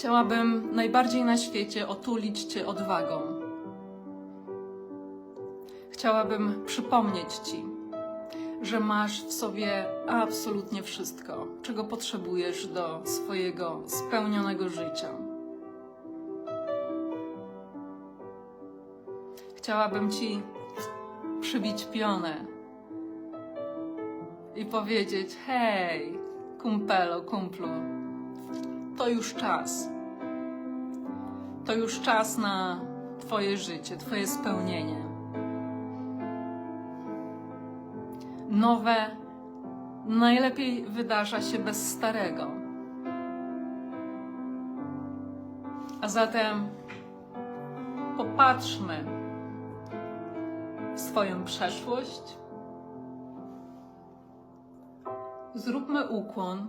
Chciałabym najbardziej na świecie otulić Cię odwagą. Chciałabym przypomnieć Ci, że masz w sobie absolutnie wszystko, czego potrzebujesz do swojego spełnionego życia. Chciałabym Ci przybić pionę i powiedzieć: Hej, kumpelo, kumplu, to już czas. To już czas na Twoje życie, Twoje spełnienie. Nowe najlepiej wydarza się bez starego. A zatem popatrzmy w swoją przeszłość. Zróbmy ukłon.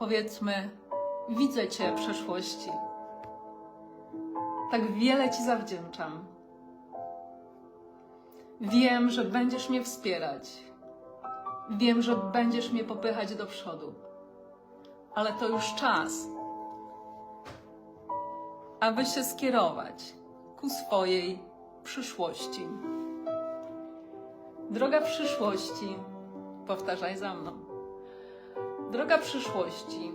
Powiedzmy, widzę Cię przeszłości. Tak wiele Ci zawdzięczam. Wiem, że będziesz mnie wspierać. Wiem, że będziesz mnie popychać do przodu. Ale to już czas, aby się skierować ku swojej przyszłości. Droga przyszłości, powtarzaj za mną. Droga przyszłości,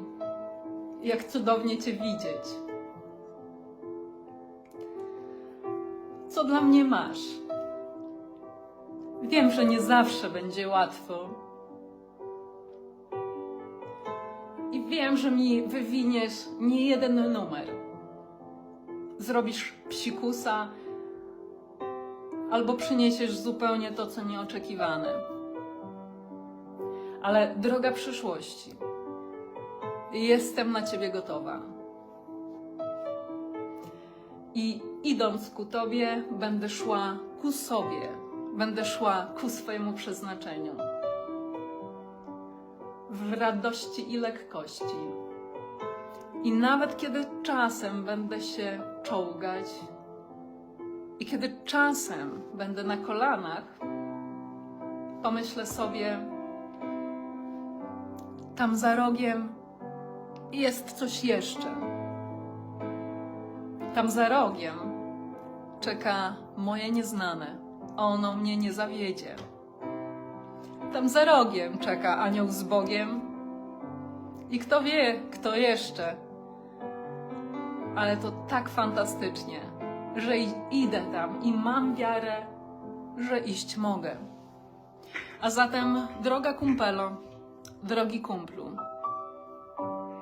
jak cudownie Cię widzieć. Co dla mnie masz? Wiem, że nie zawsze będzie łatwo. I wiem, że mi wywiniesz nie jeden numer. Zrobisz psikusa albo przyniesiesz zupełnie to, co nieoczekiwane. Ale droga przyszłości, jestem na Ciebie gotowa. I idąc ku Tobie, będę szła ku sobie, będę szła ku swojemu przeznaczeniu. W radości i lekkości. I nawet kiedy czasem będę się czołgać, i kiedy czasem będę na kolanach, pomyślę sobie, tam za rogiem jest coś jeszcze. Tam za rogiem czeka moje nieznane. Ono mnie nie zawiedzie. Tam za rogiem czeka anioł z Bogiem. I kto wie, kto jeszcze. Ale to tak fantastycznie, że idę tam i mam wiarę, że iść mogę. A zatem, droga kumpelo, drogi kumplu,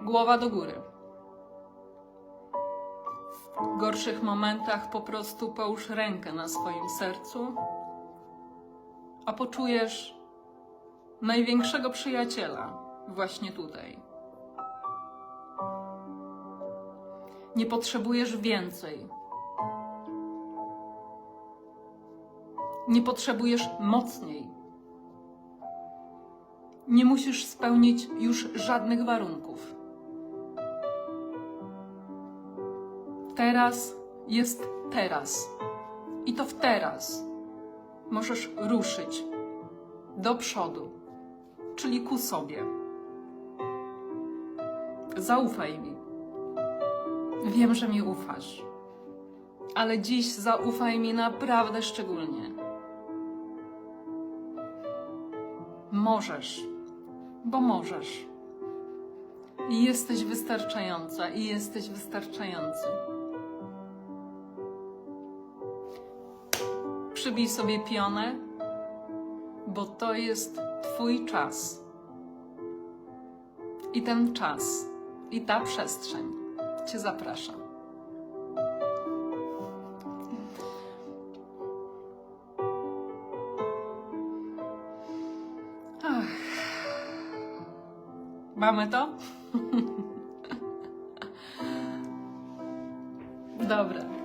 głowa do góry. W gorszych momentach po prostu połóż rękę na swoim sercu, a poczujesz największego przyjaciela właśnie tutaj. Nie potrzebujesz więcej. Nie potrzebujesz mocniej. Nie musisz spełnić już żadnych warunków. Teraz jest teraz. I to w teraz możesz ruszyć do przodu, czyli ku sobie. Zaufaj mi. Wiem, że mi ufasz, ale dziś zaufaj mi naprawdę szczególnie. Możesz, bo możesz. I jesteś wystarczająca, i jesteś wystarczający. Przybij sobie pionę, bo to jest Twój czas. I ten czas, i ta przestrzeń Cię zaprasza. Mamy to? Dobra.